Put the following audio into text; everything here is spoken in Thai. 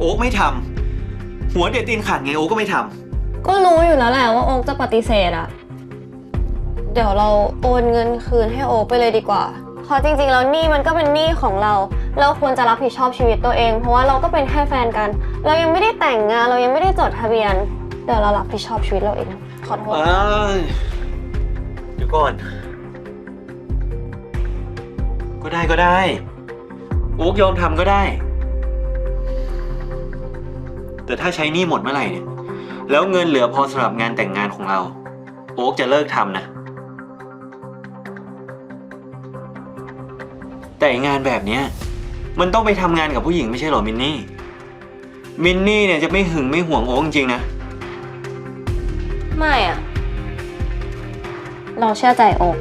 โอ๊กไม่ทำหัวเด็ดตีนขาดไงโอ๊กก็ไม่ทำก็รู้อยู่แล้วแหละว่าโอ๊กจะปฏิเสธอะเดี๋ยวเราโอนเงินคืนให้โอ๊กไปเลยดีกว่าเพราะจริงๆแล้วหนี้มันก็เป็นหนี้ของเรา เราควรจะรับผิดชอบชีวิตตัวเอง เพราะว่าเราก็เป็นแค่แฟนกัน เรายังไม่ได้แต่งงาน เรายังไม่ได้จดทะเบียน เดี๋ยวเรารับผิดชอบชีวิตเราเอง ขอโทษ เอ้ยเดี๋ยวก่อน ก็ได้ก็ได้ โอ๊กยอมทำก็ได้ แต่ถ้าใช้หนี้หมดเมื่อไหร่เนี่ย แล้วเงินเหลือพอสำหรับงานแต่งงานของเรา โอ๊กจะเลิกทำนะ แต่งานแบบเนี้ยมันต้องไปทำงานกับผู้หญิงไม่ใช่เหรอมินนี่ มินนี่เนี่ยจะไม่หึงไม่ห่วงโอ๊กจริงๆนะ ไม่อะเราเชื่อใจโอ๊ก